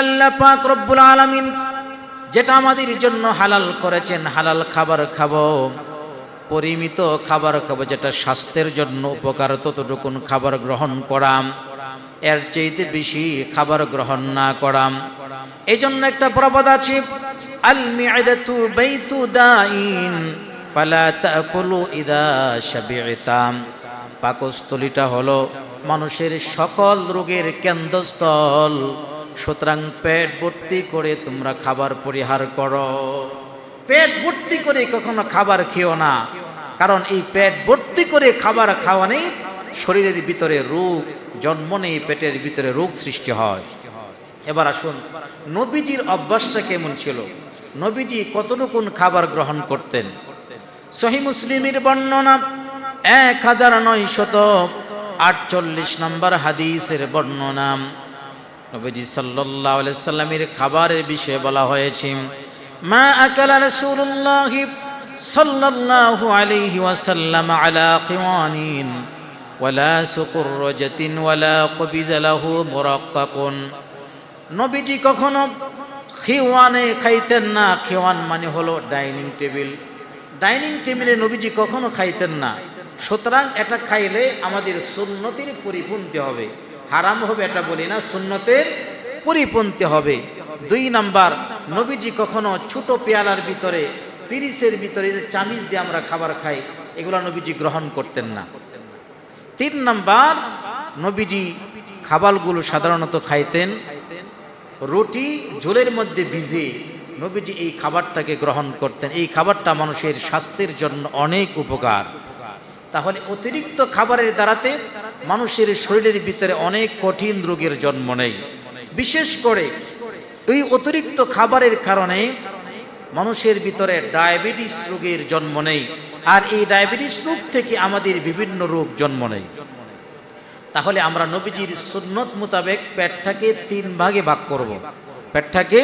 আল্লাহ পাক রব্বুল আলামিন যেটা আমাদের জন্য হালাল করেছেন, হালাল খাবার খাব। পরিমিত খাবার খাব, যেটা স্বাস্থ্যের জন্য উপকার, ততটুকুন খাবার গ্রহণ করাম। এর চাইতে বেশি খাবার গ্রহণ না করাম। এই জন্য একটা প্রবাদ আছে আল মিআদাতু দাইন ফালা ইদা পাকস্থলিটা হলো মানুষের সকল রোগের কেন্দ্রস্থল। সুতরাং পেট ভর্তি করে তোমরা খাবার পরিহার করো। পেট ভর্তি করে কখনো খাবার খেও না, কারণ এই পেট ভর্তি করে খাবার খাওয়া নেই, শরীরের ভিতরে রোগ, জন্ম নেই, পেটের ভিতরে রোগ সৃষ্টি হয়। এবার আসুন, নবীজির অভ্যাসটা কেমন ছিল? নবীজি কতটুকুন খাবার গ্রহণ করতেন? সহি মুসলিমের বর্ণনা, এক হাজার নয়শত আটচল্লিশ নম্বর হাদিসের বর্ণনা। নবীজি আলাইহি সাল্লামের খাবারের বিষয়ে বলা হয়েছে, মা আকালা রাসূলুল্লাহ সাল্লাল্লাহু আলাইহি ওয়াসাল্লাম আলা খিওয়ানিন ওয়ালা সুকুরজাতিন ওয়ালা কবিজ লাহু মুরাক্কাকুন। নবীজি কখনো খিওয়ানে খাইতেন না, খিওয়ান মানে হলো ডাইনিং টেবিল। ডাইনিং টেবিলে নবীজি কখনো খাইতেন না। সুতরাং এটা খাইলে আমাদের সুন্নতির পরিপন্থী হবে। হারাম হবে এটা বলি না, সুন্নতের পরিপন্থী হবে। দুই নাম্বার, নবীজি কখনো ছোট পেয়ালার ভিতরে, পিরিসের ভিতরে যে চামিচ দিয়ে আমরা খাবার খাই, এগুলো নবীজি গ্রহণ করতেন না। তিন নাম্বার, নবীজি খাবারগুলো সাধারণত খাইতেন, রুটি ঝোলের মধ্যে ভিজে নবীজি এই খাবারটাকে গ্রহণ করতেন। এই খাবারটা মানুষের স্বাস্থ্যের জন্য অনেক উপকার। তাহলে অতিরিক্ত খাবারের দ্বারাতে মানুষের শরীরের ভিতরে অনেক কঠিন রোগের জন্ম নেই বিশেষ করে এই অতিরিক্ত খাবারের কারণে মানুষের ভিতরে ডায়াবেটিস রোগের জন্ম নেই আর এই ডায়াবেটিস রোগ থেকে আমাদের বিভিন্ন রোগ জন্ম নেই তাহলে আমরা নবীজির সুন্নত মোতাবেক পেটটাকে তিন ভাগে ভাগ করব। পেটটাকে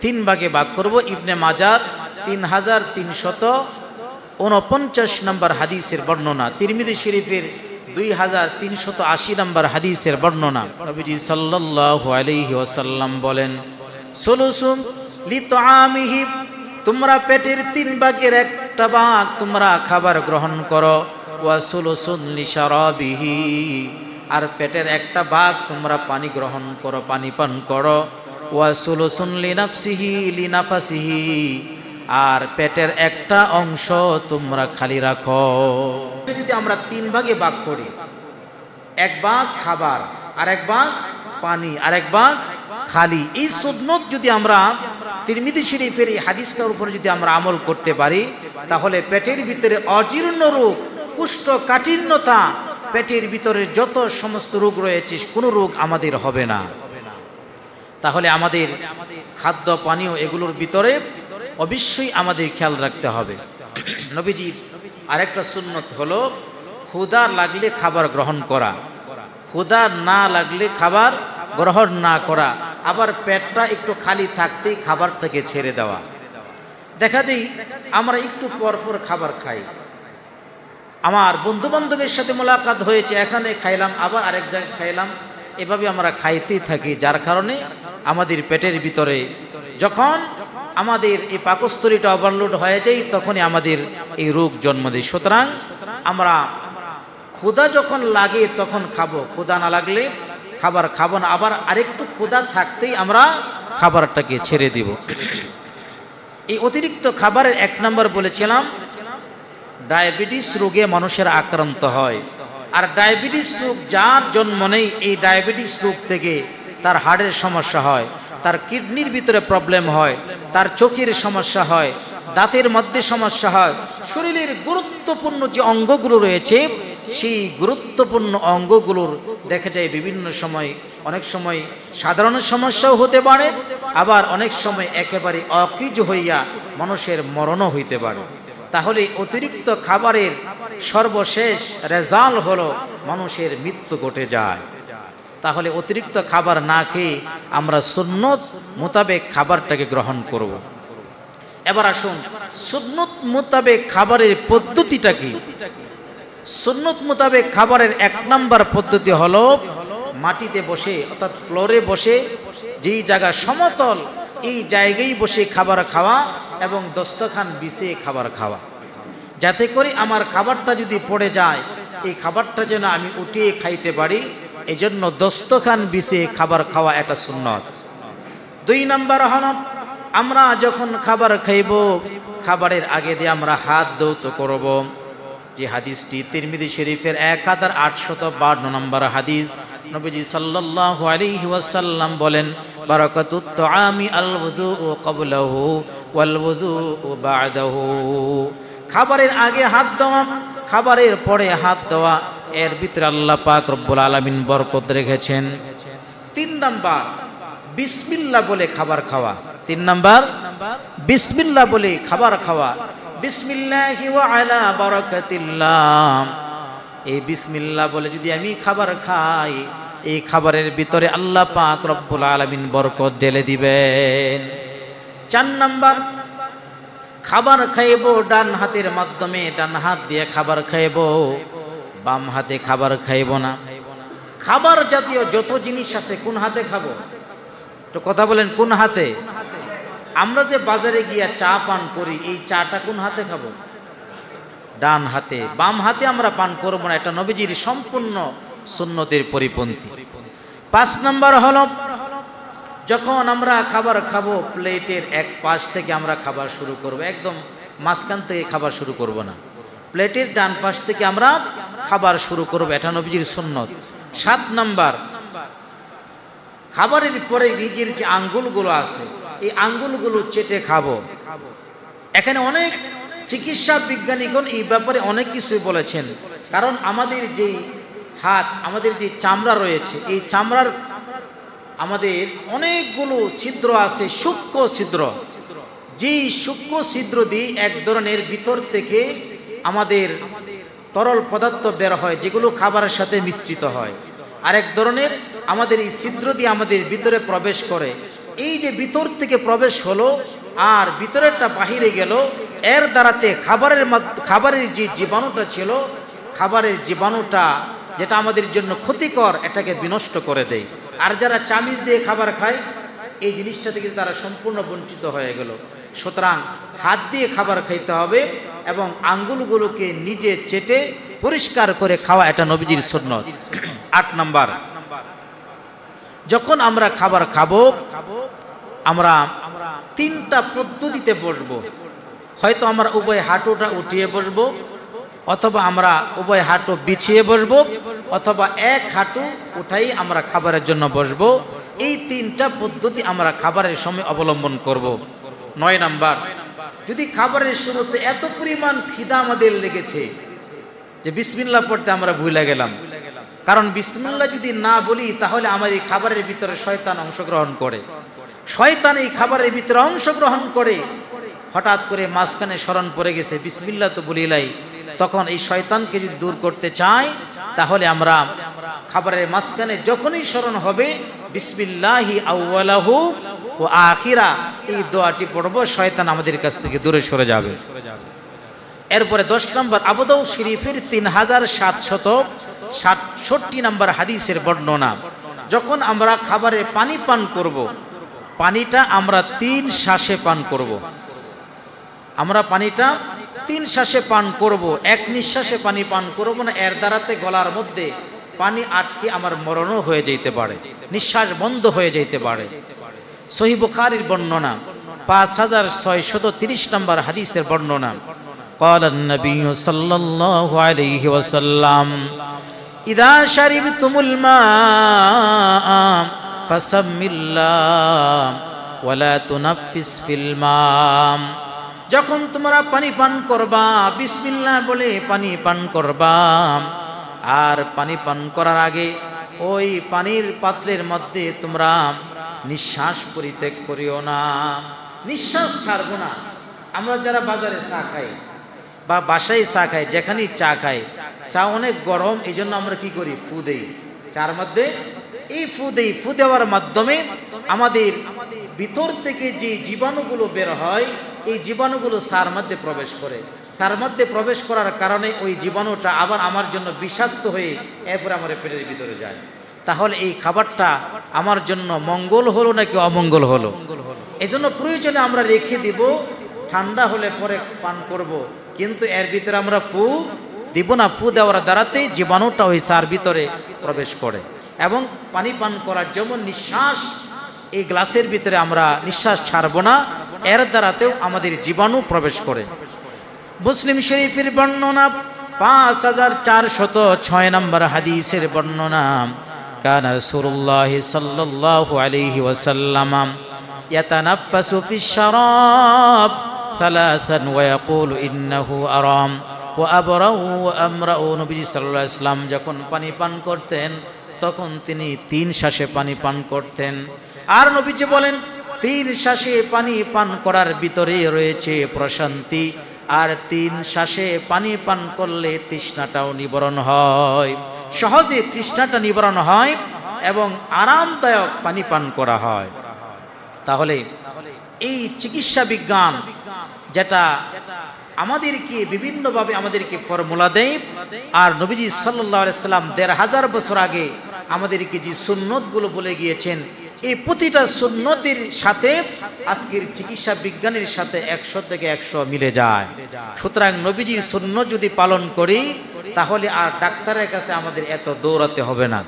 তিন ভাগে ভাগ করব। ইবনে মাজার তিন হাজার তিনশত উনপঞ্চাশ নম্বর হাদিসের বর্ণনা তিরমিদি শরীফের দুই হাজার তিনশত আশি নম্বর হাদিসের বর্ণনা। নবীজি সাল্লাল্লাহু আলাইহি ওয়াসাল্লাম বলেন, সুলুসুম লিতআমিহি, তোমরা পেটের তিন ভাগের একটা ভাগ তোমরা খাবার গ্রহণ করো, ওয়া সুলুসুন লিশারাবিহি, আর পেটের একটা ভাগ তোমরা পানি গ্রহণ করো, পানি পান করো, ওয়া সুলুসুন লিনাফসিহি, লিনাফাসিহি আর পেটের একটা অংশ তোমরা খালি রাখো। যদি আমরা তিন ভাগে ভাগ করি, এক ভাগ খাবার, আর এক ভাগ পানি, আর এক ভাগ খালি। এই সুন্নত যদি আমরা তিরমিদি শরীফের এই হাদিসটার উপরে যদি আমরা আমল করতে পারি, তাহলে পেটের ভিতরে অজীর্ণ রোগ, কুষ্ঠ কাঠিন্যতা, পেটের ভিতরে যত সমস্ত রোগ রয়েছে, কোনো রোগ আমাদের হবে না। তাহলে আমাদের খাদ্য, পানীয় এগুলোর ভিতরে অবশ্যই আমাদের খেয়াল রাখতে হবে। নবীজির আরেকটা সুন্নত হলো ক্ষুদা লাগলে খাবার গ্রহণ করা। ক্ষুদা না লাগলে খাবার গ্রহণ না করা। আবার পেটটা একটু খালি থাকতেই খাবারটাকে ছেড়ে দেওয়া। দেখা যায়, আমরা একটু পর পর খাবার খাই। আমার বন্ধু বান্ধবের সাথে মোলাকাত হয়েছে, এখানে খাইলাম, আবার আরেক জায়গায় খাইলাম। এভাবে আমরা খাইতেই থাকি, যার কারণে আমাদের পেটের ভিতরে যখন আমাদের এই পাকস্থলীটা ওভারলোড হয়ে যায়, তখনই আমাদের এই রোগ জন্ম দেয়। সুতরাং আমরা ক্ষুদা যখন লাগে তখন খাব। ক্ষুদা না লাগলে খাবার খাব না। আবার আরেকটু ক্ষুদা থাকতেই আমরা খাবারটাকে ছেড়ে দিব। এই অতিরিক্ত খাবারের এক নম্বর বলেছিলাম, ডায়াবেটিস রোগে মানুষের আক্রান্ত হয়। আর ডায়াবেটিস রোগ যার জন্ম নেই, এই ডায়াবেটিস রোগ থেকে তার হাড়ের সমস্যা হয়, তার কিডনির ভিতরে প্রবলেম হয়, তার চোখের সমস্যা হয়, দাঁতের মধ্যে সমস্যা হয়, শরীরের গুরুত্বপূর্ণ যে অঙ্গগুলো রয়েছে, সেই গুরুত্বপূর্ণ অঙ্গগুলোর দেখা যায় বিভিন্ন সময়, অনেক সময় সাধারণ সমস্যাও হতে পারে, আবার অনেক সময় একেবারে অকিজ হইয়া মানুষের মরণও হইতে পারে। তাহলে অতিরিক্ত খাবারের সর্বশেষ রেজাল্ট হলো মানুষের মৃত্যু ঘটে যায়। তাহলে অতিরিক্ত খাবার না খেয়ে আমরা সুন্নত মোতাবেক খাবারটাকে গ্রহণ করব। এবার আসুন, সুন্নত মোতাবেক খাবারের পদ্ধতিটা কি সুন্নত মোতাবেক খাবারের এক নম্বর পদ্ধতি হলো মাটিতে বসে, অর্থাৎ ফ্লোরে বসে, যেই জায়গা সমতল, এই জায়গায় বসে খাবার খাওয়া এবং দস্তখান বিছিয়ে খাবার খাওয়া যাতে করে আমার খাবারটা যদি পড়ে যায়, এই খাবারটা যেন আমি উঠিয়ে খাইতে পারি এজন্য দস্তখান বিছিয়ে খাবার খাওয়া এটা সুন্নত। দুই নাম্বার হল, আমরা যখন খাবার খাইব, খাবারের আগে দিয়ে আমরা হাত দৌত করব। যে হাদিসটি তিরমিদি শরীফের এক হাজার আটশত বান্ন নম্বর হাদিস, নবীজি সাল্লাল্লাহু আলাইহি ওয়াসাল্লাম বলেন বারাকাতুত তাআমি আল ওযু ক্বাবলাহু ওয়াল ওযু বা'দাহু। খাবারের আগে হাত দেওয়া খাবারের পরে হাত দেওয়া এর ভিতরে আল্লাহ পাক রব্বুল আলামিন বরকত রেখেছেন। তিন নাম্বার বিসমিল্লাহ বলে খাবার খাওয়া। তিন নাম্বার বিসমিল্লাহ বলে খাবার খাওয়া। এই বিসমিল্লাহ বলে যদি আমি খাবার খাই, এই খাবারের ভিতরে আল্লাহ পাক রব্বুল আলামিন বরকত ঢেলে দিবেন। চার নাম্বার, খাবার খাইব, ডান হাতের মাধ্যমে ডান হাত দিয়ে খাবার খাইব। বাম হাতে খাবার খাইব না। খাবার জাতীয় যত জিনিস আছে, কোন হাতে খাব? তো কথা বলেন, কোন হাতে? আমরা যে বাজারে গিয়া চা পান করি, এই চাটা কোন হাতে খাব? ডান হাতে। বাম হাতে আমরা পান করব না, এটা নবীজির সম্পূর্ণ সুন্নতির পরিপন্থী। পাঁচ নম্বর হল, যখন আমরা খাবার খাব, প্লেটের এক পাশ থেকে আমরা খাবার শুরু করব, একদম মাঝখান থেকে খাবার শুরু করব না। প্লেটের ডান পাশ থেকে আমরা খাবার শুরু করব, এটা নবীজির সুন্নত। সাত নাম্বার, খাবারের পরে নিজের যে আঙ্গুলগুলো আছে, এই আঙ্গুলগুলো চেটে খাব। এখানে অনেক চিকিৎসা বিজ্ঞানীগণ এই ব্যাপারে অনেক কিছুই বলেছেন। কারণ আমাদের যে হাত, আমাদের যে চামড়া রয়েছে, এই চামড়ার আমাদের অনেকগুলো ছিদ্র আছে, সূক্ষ্ম ছিদ্র। যেই সূক্ষ্ম ছিদ্র দিয়ে এক ধরনের ভিতর থেকে আমাদের তরল পদার্থ বের হয়, যেগুলো খাবারের সাথে মিশ্রিত হয়। আরেক ধরনের আমাদের এই ছিদ্র দিয়ে আমাদের ভিতরে প্রবেশ করে। এই যে ভিতর থেকে প্রবেশ হলো আর ভিতরেরটা বাহিরে গেল, এর দ্বারাতে খাবারের খাবারের যে জীবাণুটা ছিল, খাবারের জীবাণুটা যেটা আমাদের জন্য ক্ষতিকর, এটাকে বিনষ্ট করে দেয়। আর যারা চামিচ দিয়ে খাবার খায়, এই জিনিসটা থেকে তারা সম্পূর্ণ বঞ্চিত হয়ে গেল। সুতরাং হাত দিয়ে খাবার খাইতে হবে এবং আঙ্গুলগুলোকে নিজে চেটে পরিষ্কার করে খাওয়া এটা নবীজির সুন্নত। আট নাম্বার। যখন আমরা খাবার খাব, আমরা তিনটা পদ্ধতিতে বসবো। হয়তো আমরা উভয় হাঁটুটা উঠিয়ে বসবো, অথবা আমরা উভয় হাঁটু বিছিয়ে বসবো, অথবা এক হাঁটু উঠাই আমরা খাবারের জন্য বসবো। এই তিনটা পদ্ধতি আমরা খাবারের সময় অবলম্বন করব। নয় নাম্বার। যদি খাবারের শুরুতে এত পরিমাণ খিদা আমাদের লেগেছে যে বিসমিল্লা পড়তে আমরা ভুলে গেলাম। কারণ বিসমিল্লা যদি না বলি, তাহলে আমার এই খাবারের ভিতরে শয়তান অংশগ্রহণ করে। শয়তান এই খাবারের ভিতরে অংশগ্রহণ করে। হঠাৎ করে মাঝখানে স্মরণ পড়ে গেছে বিসমিল্লা তো বলিলাই তখন এই শয়তানকে যদি দূর করতে চাই, তাহলে আমরা খাবারের মাঝখানে যখনই স্মরণ হবে, বিসমিল্লাহি আউ্লাহু ও আখিরা, এই দোয়াটি পড়ব, শয়তান আমাদের কাছ থেকে দূরে সরে যাবে এরপরে দশ নম্বর আবুদাউ শরীফের তিন হাজার সাতশত সাতষট্টি নম্বর হাদিসের বর্ণনা যখন আমরা খাবারে পানি পান করব। পানিটা আমরা তিন শ্বাসে পান করব। আমরা পানিটা তিন শ্বাসে পান করব, এক নিঃশ্বাসে পানি পান করব না, এর দ্বারাতে গলার মধ্যে পানি আটকে আমার মরণও হয়ে যেতে পারে, নিঃশ্বাস বন্ধ হয়ে যেতে পারে সহি বুখারির বর্ণনা পাঁচ হাজার ছয়শত তিরিশ নম্বর হাদিসের বর্ণনা قال النبي صلى الله عليه وسلم إذا شربتم الماء فسم الله ولا تنفس في الماء যখন তোমরা পানি পান করবা বিসমিল্লাহ বলে পানি পান করবা আর পানি পান করার আগে ওই পানির পাত্রের মধ্যে তোমরা নিঃশ্বাস পরিত্যাগ করিও না। নিঃশ্বাস ছাড়বো না। আমরা যারা বাজারে চা খাই বা বাসায় চা খাই, যেখানেই চা খাই, চা অনেক গরম এই জন্য আমরা কি করি? ফু দেই। চার মধ্যে এই ফু দেই। ফু দেওয়ার মাধ্যমে আমাদের ভিতর থেকে যে জীবাণুগুলো বের হয়, এই জীবাণুগুলো সার মধ্যে প্রবেশ করে। সার মধ্যে প্রবেশ করার কারণে ওই জীবাণুটা আবার আমার জন্য বিষাক্ত হয়ে এরপরে আমার পেটের ভিতরে যায়। তাহলে এই খাবারটা আমার জন্য মঙ্গল হলো নাকি অমঙ্গল হলো? এজন্য প্রয়োজনে আমরা রেখে দিব, ঠান্ডা হলে পরে পান করব। কিন্তু এর ভিতরে আমরা ফু দিব না, ফু দেওয়ার দ্বারাতে জীবাণুটা ওই চার ভিতরে প্রবেশ করে। এবং পানি পান করার যেমন নিঃশ্বাস, এই গ্লাসের ভিতরে আমরা নিঃশ্বাস ছাড়বো না, এর দ্বারাতেও আমাদের জীবাণু প্রবেশ করে। মুসলিম শরীফের বর্ণনা, পাঁচ হাজার চারশত ছয় নম্বর হাদিসের বর্ণনা। কান রসুল্লাহ সাল্লাল্লাহু আলাইহি ওয়াসাল্লাম ইয়াতানাফাসু ফিশ শারাব ثلاثا ويقول إنه أرام وأبرأ وأمرأ নবীজি সাল্লাল্লাহু আলাইহি সাল্লাম যখন পানি পান করতেন তখন তিনি তিন শ্বাসে পানি পান করতেন আর নবীজি বলেন তিন শ্বাসে পানি পান করার ভিতরে রয়েছে প্রশান্তি আর তিন শ্বাসে পানি পান করলে তৃষ্ণাটাও নিবারণ হয় সহজে তৃষ্ণাটা নিবারণ হয় এবং আরামদায়ক পানি পান করা হয়। তাহলে এই চিকিৎসা বিজ্ঞান যেটা আমাদেরকে বিভিন্নভাবে আমাদেরকে ফর্মুলা দেয় আর নবীজি সাল্লাহ সাল্লাম দেড় হাজার বছর আগে আমাদেরকে যে সুন্নতগুলো বলে গিয়েছেন এই প্রতিটা সুন্নতির সাথে আজকের চিকিৎসা বিজ্ঞানের সাথে একশো থেকে একশো মিলে যায়। সুতরাং নবীজির সুন্ন যদি পালন করি, তাহলে আর ডাক্তারের কাছে আমাদের এত দৌড়াতে হবে না।